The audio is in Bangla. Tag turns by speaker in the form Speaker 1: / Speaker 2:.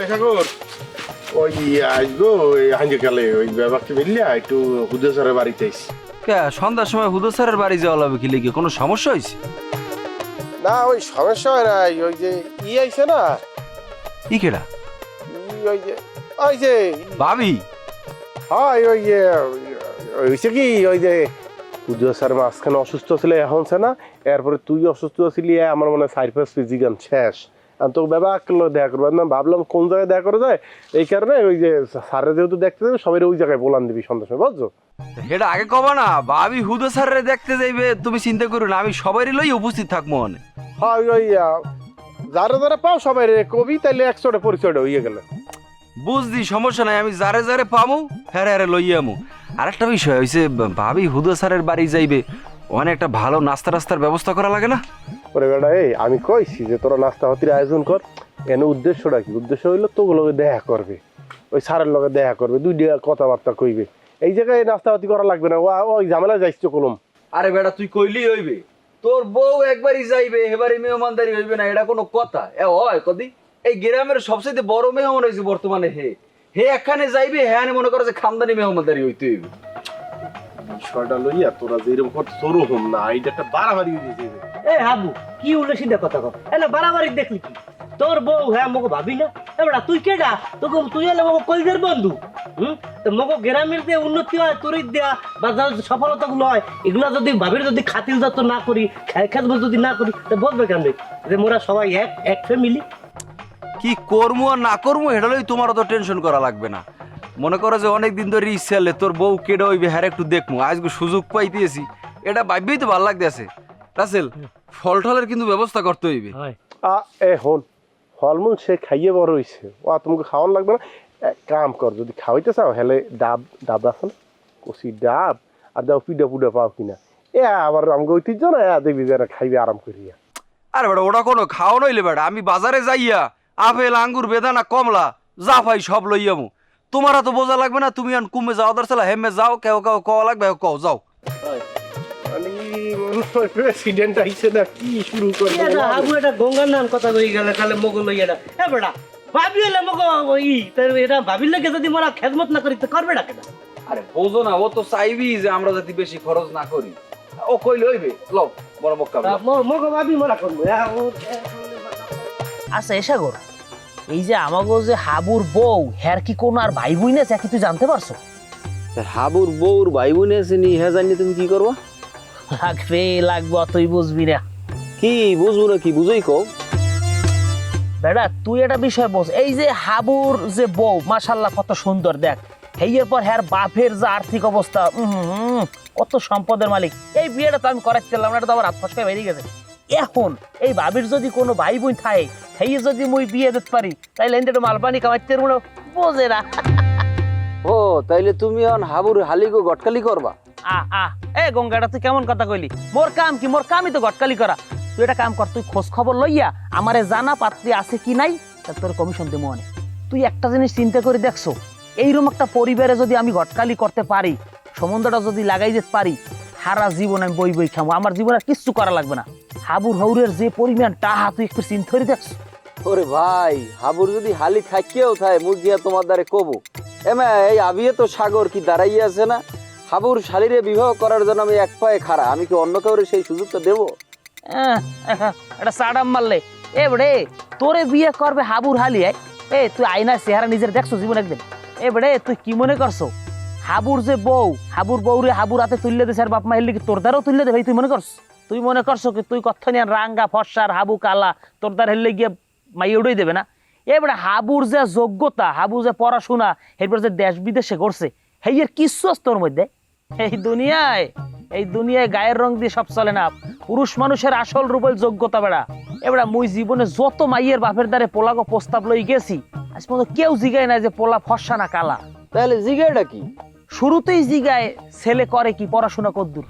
Speaker 1: এই ঠাকুর ওই আসব ওই হাঞ্জি কালে ওই মিললে একটু হুদে স্যারের বাড়িতে আইসি।
Speaker 2: কে সন্ধ্যার সময় হুদো স্যারের বাড়ি যাওয়া লাগবে কি লেগে? কোনো সমস্যা হয়েছে?
Speaker 1: না ওই সমস্যা হয় না ওই যে ই আইছে না।
Speaker 2: ই কেডা?
Speaker 1: ওই যে ওই যে
Speaker 2: ভাবি।
Speaker 1: হয় ওই যে হয়েছে কি ওই যে স্যার মাঝখানে অসুস্থ ছিল এখন সে না এরপরে তুই অসুস্থ ছিলি আমার মনে হয় সাইড ফিজিক্যাল শেষ। আর তো ব্যাপার করল দেখা করব। না ভাবলাম কোন জায়গায় দেখা করে যায়? এই কারণে ওই যে স্যারের যেহেতু দেখতে যাবে সবাই ওই জায়গায় বলান দিবি সন্ধ্যা সময় বুঝছ?
Speaker 2: এটা আগে কবা না ভাবি হুদো স্যারের দেখতে যাইবে তুমি চিন্তা করো না আমি সবারই লই উপস্থিত থাকব মনে
Speaker 1: হয় ওই যারা যারা পাও সবাই রে কবি তাইলে একশোটা পরিচয়টা হইয়ে গেলে।
Speaker 2: বুঝদি সমস্যা নাই আমি যারে যারে পামু হ্যারে হ্যারে লই আমু। আর একটা বিষয় হইছে ভাবি হুদো স্যারের বাড়ি যাইবে ওখানে একটা ভালো নাস্তা রাস্তার ব্যবস্থা করা লাগে না?
Speaker 1: ওরে বেটা এই আমি কইছি যে তোরা নাস্তা হাতির আয়োজন কর। এনে উদ্দেশ্যটা কি? উদ্দেশ্য হইল তোগুলোকে দেখা করবে। ওই স্যারের লগে দেখা করবে দুই কথাবার্তা কইবে। এই জায়গায় নাস্তা হাতি করা লাগবে না। ও ওই ঝামেলা যাইছো কলম।
Speaker 2: আরে বেটা তুই কইলি হইবে। তোর বউ একবারই যাইবে এবারই মেহমানদারি হইবে না এটা কোনো কথা। এ হয় কদি এই গ্রামের সবচেয়ে বড় মেহমান হয়েছে বর্তমানে হে। হে এখানে যাইবে হ্যাঁ মনে করে যে খানদানি মেহমানদারি হইতে হইবে।
Speaker 1: বিষয়টা লইয়া তোরা যেরকম কর তোরও হোম না এইটা একটা বাড়াবাড়ি হয়ে গেছে
Speaker 3: এ হাবু কি উল্লে সিধা কথা বাড়াবাড়ি দেখলি কি? তোর বউ হ্যাঁ মগো ভাবি না? এবার তুই কেডা তোকে তুই এলে মগো কইদের বন্ধু হুম? তো মগো গ্রামের যে উন্নতি হয় দেয়া বা যার সফলতা গুলো হয় এগুলা যদি ভাবির যদি খাতিল যত্ন না করি খেত যদি না করি তো বলবে কেন যে মোরা সবাই এক এক ফ্যামিলি
Speaker 2: কি করব আর না করব এটা তোমার অত টেনশন করা লাগবে না। মনে করো যে অনেক দিন ধরে ইচ্ছা হলে তোর বউ কেডে হইবে হ্যাঁ একটু দেখব আজকে সুযোগ পাইতেছি। এটা ভাববেই তো ভালো লাগতেছে। রাসেল ফল টলের কিন্তু ব্যবস্থা করতে হইবে।
Speaker 3: হয়।
Speaker 1: আ এ হন। ফলমূল সে খাইয়ে বড় হইছে। ও আর তোমাকে খাওয়ান লাগবে না। এক কাম কর যদি খাওয়াইতে চাও হেলে ডাব ডাব আছে না। কষি ডাব আর দাও পিঠা পুডা পাও কিনা। এ আবার আমাকে ঐতিহ্য না? এ দেখবি যারা খাইবে আরাম করিয়া।
Speaker 2: আরে বেটা ওটা কোনো খাওয়া নইলে বেটা আমি বাজারে যাইয়া আপেল আঙ্গুর বেদানা কমলা যা পাই সব লইয়ামু তোমার তো বোঝা লাগবে না তুমি আন কুমে যাও দরসালা হেমে যাও কেউ কেউ কওয়া লাগবে কও যাও।
Speaker 1: প্রেসিডেন্ট আইছে না কি শুরু করবে
Speaker 3: হাবু এটা গঙ্গার নাম কথা কই গেলে তাহলে মগো লই এটা। এ বেটা ভাবি হলে মগো ই তার এটা ভাবির লাগে যদি মোরা খেদমত না করি তো করবে না কেন?
Speaker 2: আরে বোঝো না ও তো চাইবি যে আমরা যাতে বেশি খরচ না করি। ও কইলে হইবে লও বড় মক্কা
Speaker 3: মগো ভাবি মোরা করব।
Speaker 4: আচ্ছা এসা কর এই যে আমাগো যে হাবুর বউ হ্যার কি কোনো আর ভাই বোন আছে কি তুই জানতে পারছ?
Speaker 2: হাবুর বউর ভাই বোন আছে নি হ্যাঁ জানি তুমি কি করবা?
Speaker 4: লাগবে লাগবে তুই বুঝবি না।
Speaker 2: কি বুঝব না কি বুঝই কও।
Speaker 4: বেটা তুই একটা বিষয় বোঝ এই যে হাবুর যে বউ মাশাল্লাহ কত সুন্দর দেখ। হেয়ের পর হ্যার বাপের যে আর্থিক অবস্থা উম হুম হুম, কত সম্পদের মালিক। এই বিয়েটা তো আমি করাচ্ছিলাম না এটা তো আমার হাত ফসকায় বেরিয়ে গেছে। এখন এই ভাবির যদি কোনো ভাই বোন থাকে হেয়ে যদি মুই বিয়ে দিতে পারি তাইলে এনতে মালপানি কামাইতে মনে বোঝে না।
Speaker 2: ও তাইলে তুমি এখন হাবুর হালিগো গটকালি করবা?
Speaker 4: আ আ এ গঙ্গাটা তুই কেমন কথা কইলি? মোর কাম কি? মোর কামই তো গটকালি করা। তুই একটা কাম কর তুই খোঁজ খবর লইয়া আমারে জানা পাত্রী আছে কি নাই তোর কমিশন দেবো অনেক। তুই একটা জিনিস চিন্তা করে দেখছ এইরকম একটা পরিবারে যদি আমি গটকালি করতে পারি সম্বন্ধটা যদি লাগাই যেতে পারি সারা জীবন আমি বই বই খাব আমার জীবনে কিচ্ছু করা লাগবে না। হাবুর হৌরের যে পরিমাণ টাহা তুই একটু চিন্তা করে দেখছ।
Speaker 5: ওরে ভাই হাবুর যদি হালি থাকিয়েও থাকে মুখ দিয়া তোমার দ্বারে কবো। এমা এই আবিয়ে তো সাগর কি দাঁড়াইয়ে আছে না? হাবুর শালিরে বিবাহ করার জন্য আমি এক পায়ে খাড়া আমি কি অন্য কাউরে সেই সুযোগটা দেবো?
Speaker 4: এটা সাডাম মারলে। এ বড়ে তোরে বিয়ে করবে হাবুর হালিয়ায় এ তুই আয়না চেহারা নিজের দেখছ জীবন একদিন। এ বড়ে তুই কি মনে করছ? হাবুর যে বউ হাবুর বউ রে হাবুর হাতে তুললে দেছে আর বাপ মা হেললে কি তোর দ্বারাও তুললে দে ভাই তুই মনে করছ? তুই মনে করছ কি তুই কত নিয়ে রাঙ্গা ফর্সার হাবু কালা তোর দ্বার হেললে গিয়ে মাই উড়াই দেবে না? এবারে হাবুর যে যোগ্যতা হাবু যে পড়াশোনা এরপর যে দেশ বিদেশে করছে হেয়ের কিচ্ছু আছে তোর মধ্যে? এই দুনিয়ায় এই দুনিয়ায় গায়ের রং দিয়ে সব চলে না। পুরুষ মানুষের আসল রূপের যোগ্যতা বেড়া। এবারে মুই জীবনে যত মাইয়ের বাপের দ্বারে পোলাগো প্রস্তাব লই গেছি আজ পর্যন্ত কেউ জিগায় না যে পোলা ফর্সা না কালা।
Speaker 5: তাহলে জিগাটা কি?
Speaker 4: শুরুতেই জিগায় ছেলে করে কি পড়াশোনা কদ্দুর।